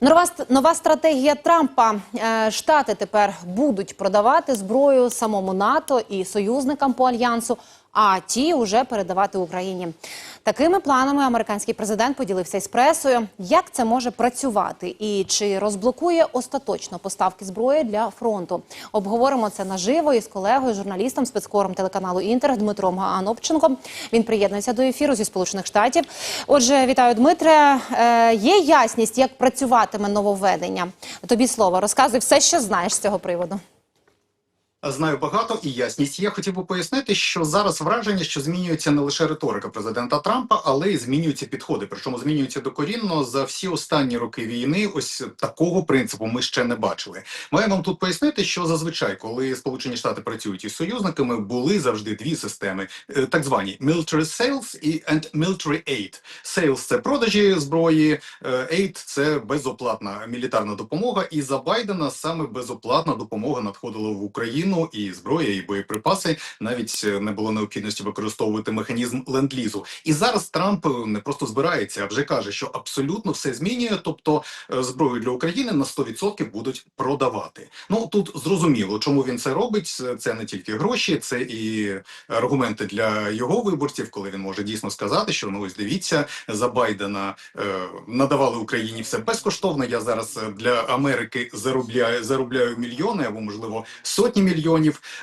Нова, нова стратегія Трампа. Е, Штати тепер будуть продавати зброю самому НАТО і союзникам по альянсу, а ті вже передавати Україні. Такими планами американський президент поділився із пресою. Як це може працювати і чи розблокує остаточно поставки зброї для фронту? Обговоримо це наживо із колегою, журналістом, спецкором телеканалу Інтер Дмитром Анопченком. Він приєднується до ефіру зі Сполучених Штатів. Отже, вітаю, Дмитре. Е, є ясність, як працюватиме нововведення? Тобі слово розказуй все, що знаєш з цього приводу. Знаю багато і ясність. Я хотів би пояснити, що зараз враження, що змінюється не лише риторика президента Трампа, але й змінюються підходи. Причому змінюються докорінно за всі останні роки війни. Ось такого принципу ми ще не бачили. Маю вам тут пояснити, що зазвичай, коли Сполучені Штати працюють із союзниками, були завжди дві системи: е, так звані military sales і and military aid. Sales – це продажі зброї, е, aid – це безоплатна мілітарна допомога. І за Байдена саме безоплатна допомога надходила в Україну і зброя, і боєприпаси. Навіть е, не було необхідності використовувати механізм ленд-лізу. І зараз Трамп е, не просто збирається, а вже каже, що абсолютно все змінює. Тобто е, зброю для України на 100% будуть продавати. Ну тут зрозуміло, чому він це робить. Це- не тільки гроші, це і аргументи для його виборців, коли він може дійсно сказати, що ну ось дивіться за Байдена е, надавали Україні все безкоштовно. Я зараз для Америки заробляю заробляю мільйони або можливо сотні мільйонів.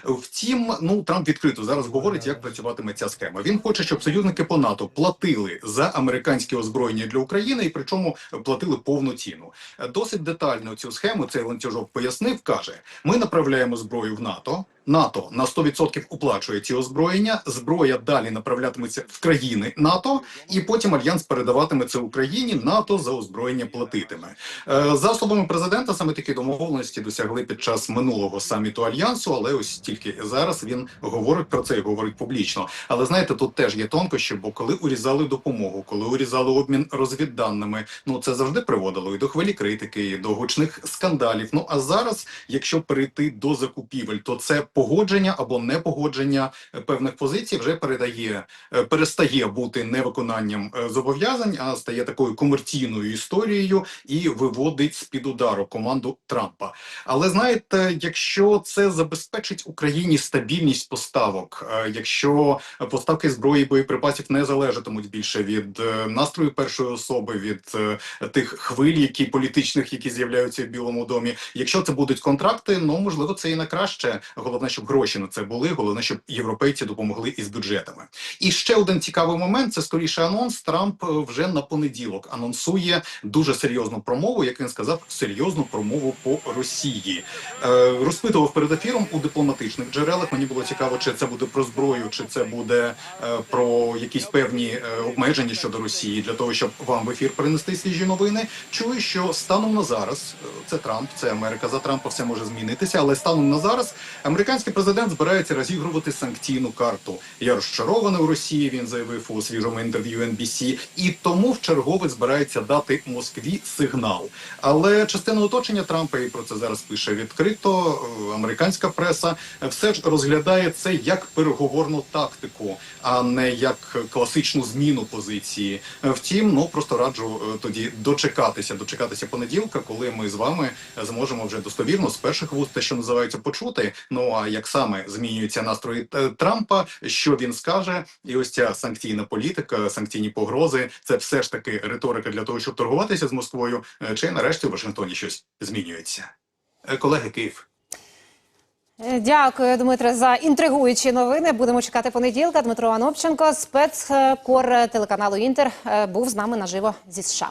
Втім, ну Трамп відкрито зараз говорить, як працюватиме ця схема. Він хоче, щоб союзники по НАТО платили за американське озброєння для України, і причому платили повну ціну. Досить детально цю схему цей ланцюжок пояснив. каже: ми направляємо зброю в НАТО. НАТО на 100% оплачує ці озброєння. Зброя далі направлятиметься в країни НАТО, і потім альянс передаватиме це Україні. НАТО за озброєння платитиме. Е, За словами президента, саме такі домовленості досягли під час минулого саміту альянсу, але ось тільки зараз він говорить про це і говорить публічно. Але знаєте, тут теж є тонкощі, бо коли урізали допомогу, коли урізали обмін розвідданими, ну це завжди приводило і до хвилі критики, і до гучних скандалів. Ну а зараз, якщо перейти до закупівель, то це погодження або непогодження е, певних позицій вже передає е, перестає бути невиконанням е, зобов'язань, а стає такою комерційною історією і виводить з під удару команду Трампа. Але знаєте, якщо це забезпечить Україні стабільність поставок, якщо поставки зброї і боєприпасів не залежатимуть більше від настрою першої особи, від тих хвиль, які політичних, які з'являються в Білому домі. Якщо це будуть контракти, ну можливо, це і на краще. Головне, щоб гроші на це були. Головне, щоб європейці допомогли із бюджетами. І ще один цікавий момент: це скоріше анонс. Трамп е, вже на понеділок анонсує дуже серйозну промову, як він сказав, серйозну промову по Росії. Е, розпитував перед ефіром у дипломатичних джерелах. Мені було цікаво, чи це буде про зброю, чи це буде е, про якісь певні е, обмеження щодо Росії для того, щоб вам в ефір принести свіжі новини. Чую, що станом на зараз е, це Трамп, це Америка. За Трампа все може змінитися, але станом на зараз американський президент збирається розігрувати санкційну карту. Я розчарований у Росії. Він заявив у свіжому інтерв'ю NBC, і тому в чергове збирається дати Москві сигнал. Але частина оточення Трампа і про це зараз пише відкрито. Американська преса все ж розглядає це як переговорну тактику, а не як класичну зміну позиції. Втім, ну просто раджу е, тоді дочекатися, дочекатися понеділка, коли ми з вами зможемо вже достовірно з перших вуст, те, що називається, почути. Ну а як саме змінюються настрої е, Трампа, що він скаже, і ось ця санкційна політика, санкційні погрози, це все ж таки риторика для того, щоб торгуватися з Москвою, е, чи нарешті в Вашингтоні щось змінюється. Е, Колеги, Київ. Дякую, Дмитре, за інтригуючі новини. Будемо чекати понеділка. Дмитро Анопченко, спецкор телеканалу Інтер, був з нами наживо зі США.